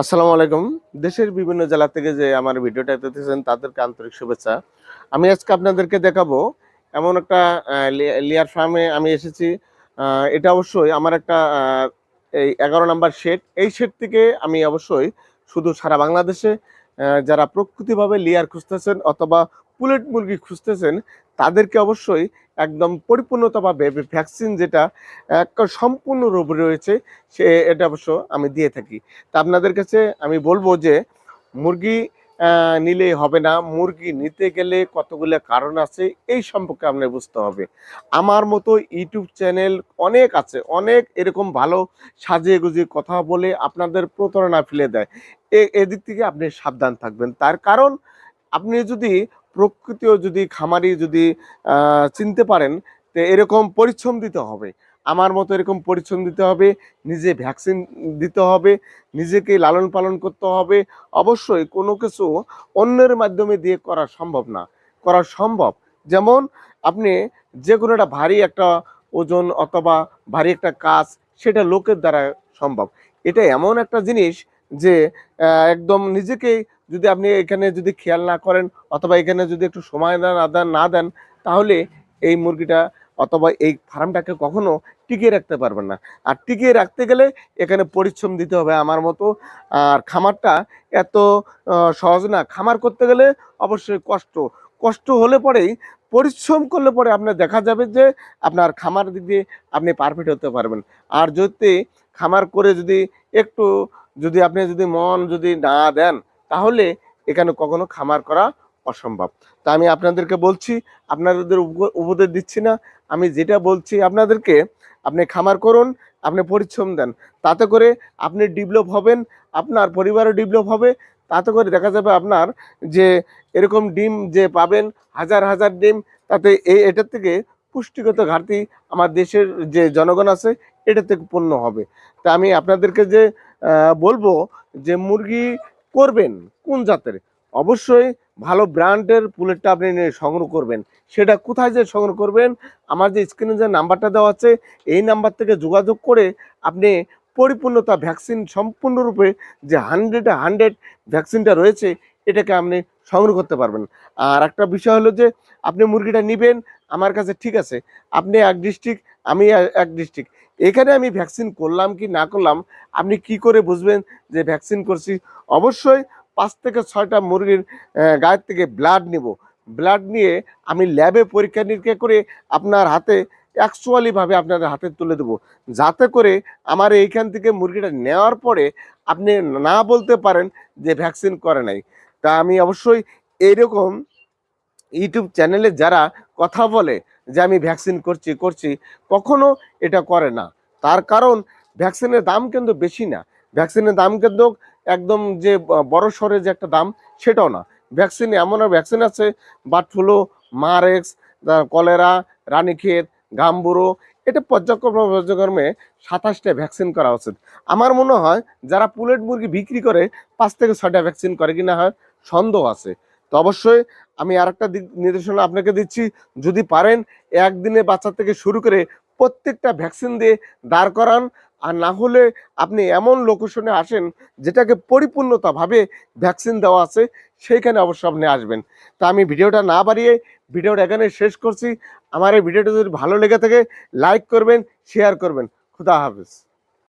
আসসালামু আলাইকুম। দেশের বিভিন্ন জেলা থেকে যে আমার ভিডিওটা দেখতেছেন, তাদেরকে আন্তরিক শুভেচ্ছা। আমি আজকে আপনাদেরকে দেখাবো এমন একটা লেয়ার ফার্মে আমি এসেছি। এটা অবশ্যই আমার একটা এই এগারো নাম্বার শেড। এই শেড থেকে আমি অবশ্যই শুধু সারা বাংলাদেশে যারা প্রকৃতিভাবে লেয়ার খুঁজতেছেন অথবা পুলেট মুরগি খুঁজতেছেন তাদেরকে অবশ্যই একদম পরিপূর্ণতাভাবে ভ্যাকসিন যেটা সম্পূর্ণ রূপ রয়েছে, সে এটা অবশ্য আমি দিয়ে থাকি। তা আপনাদের কাছে আমি বলব যে, মুরগি নিলে হবে না। মুরগি নিতে গেলে কতগুলো কারণ আছে, এই সম্পর্কে আপনার বুঝতে হবে। আমার মতো ইউটিউব চ্যানেল অনেক আছে, অনেক এরকম ভালো সাজিয়ে গুজিয়ে কথা বলে আপনাদের প্রতারণা ফেলে দেয়। এদিক থেকে আপনি সাবধান থাকবেন। তার কারণ, আপনি যদি প্রকৃতিও যদি, খামারি যদি চিনতে পারেন, তো এরকম পরিশ্রম দিতে হবে। আমার মতো এরকম পরিশ্রম দিতে হবে, নিজে ভ্যাকসিন দিতে হবে, নিজেকে লালন পালন করতে হবে। অবশ্যই কোনো কিছু অন্যের মাধ্যমে দিয়ে করা সম্ভব না। করা সম্ভব। যেমন আপনি যে কোনো একটা ভারী একটা ওজন অথবা ভারী একটা কাজ, সেটা লোকের দ্বারা সম্ভব। এটা এমন একটা জিনিস যে একদম নিজেকেই যদি আপনি এখানে যদি খেয়াল না করেন অথবা এখানে যদি একটু সময় দেন, না দেন, তাহলে এই মুরগিটা অথবা এই ফার্মটাকে কখনো টিকিয়ে রাখতে পারবেন না। আর টিকিয়ে রাখতে গেলে এখানে পরিশ্রম দিতে হবে আমার মতো। আর খামারটা এত সহজ না। খামার করতে গেলে অবশ্যই কষ্ট। কষ্ট হলে পরেই, পরিশ্রম করলে পরে আপনার দেখা যাবে যে আপনার খামার দিক দিয়ে আপনি পারফেক্ট হতে পারবেন। আর যদি খামার করে যদি একটু, যদি আপনি যদি মন যদি না দেন তাহলে এখানে কখনো খামার করা অসম্ভব। তা আমি আপনাদেরকে বলছি, আপনাদের উপ- উপদেশ দিচ্ছি না। আমি যেটা বলছি, আপনাদেরকে আপনি খামার করুন, আপনি পরিশ্রম দেন। তাতে করে আপনি ডেভেলপ হবেন, আপনার পরিবারও ডেভেলপ হবে। তাতে করে দেখা যাবে আপনার যে এরকম ডিম যে পাবেন, হাজার হাজার ডিম, তাতে এই এটার থেকে পুষ্টিগত ঘাটতি আমার দেশের যে জনগণ আছে এটা থেকে পূর্ণ হবে। তা আমি আপনাদেরকে যে বলব যে মুরগি করবেন? কোন জাতের? অবশ্যই ভালো ব্র্যান্ডের পুলেটটা আপনি সংগ্রহ করবেন। সেটা কোথায় যে সংগ্রহ করবেন? আমার যে স্ক্রিনে যে নাম্বারটা দেওয়া আছে, এই নাম্বার থেকে যোগাযোগ করে আপনি পরিপূর্ণতা ভ্যাকসিন সম্পূর্ণরূপে যে হান্ড্রেড হান্ড্রেড ভ্যাকসিনটা রয়েছে, এটাকে আপনি সংগ্রহ করতে পারবেন। আর একটা বিষয় হলো যে, আপনি মুরগিটা নেবেন, আমার কাছে ঠিক আছে। আপনি এক ডিস্ট্রিক্ট আমি এক ডিস্ট্রিক্ট এখানে আমি ভ্যাকসিন করলাম কি না করলাম, আপনি কি করে বুঝবেন যে ভ্যাকসিন করছি? অবশ্যই পাঁচ থেকে ছয়টা মুরগির গায়ের থেকে ব্লাড নিব। ব্লাড নিয়ে আমি ল্যাবে পরীক্ষা নিরীক্ষা করে আপনার হাতে অ্যাকচুয়ালিভাবে আপনার হাতে তুলে দেবো। যাতে করে আমার এইখান থেকে মুরগিটা নেওয়ার পরে আপনি না বলতে পারেন যে ভ্যাকসিন করে নাই। তা আমি অবশ্যই এইরকম ইউটিউব চ্যানেলে যারা কথা বলে যে আমি ভ্যাকসিন করছি করছি, কখনো এটা করে না। তার কারণ ভ্যাকসিনের দাম কিন্তু বেশি না। ভ্যাকসিনের দাম কিন্তু একদম যে বড় সড়ে যে একটা দাম, সেটাও না। ভ্যাকসিন এমন ভ্যাকসিন আছে, bird flu Marek's cholera, Ranikhet, Gumboro, এটা পর্যায়ক্রমে পর্যায়ক্রমে সাতাশটা ভ্যাকসিন করা উচিত। আমার মনে হয় যারা পুলেট মুরগি বিক্রি করে পাঁচ থেকে ছয়টা ভ্যাকসিন করে কিনা হয়, সন্দেহ আছে। তো অবশ্যই আমি আরেকটা দিক নির্দেশনা আপনাকে দিচ্ছি, যদি পারেন একদিনে বাচ্চা থেকে শুরু করে প্রত্যেকটা ভ্যাকসিন দিয়ে দাঁড় করান, আর না হলে আপনি এমন লোকেশনে আসেন যেটাকে পরিপূর্ণতাভাবে ভ্যাকসিন দেওয়া আছে, সেইখানে অবশ্য আপনি আসবেন। তা আমি ভিডিওটা না বাড়িয়ে ভিডিওটা এখানে শেষ করছি। আমার এই ভিডিওটা যদি ভালো লেগে থাকে, লাইক করবেন, শেয়ার করবেন। খুদা হাফিজ।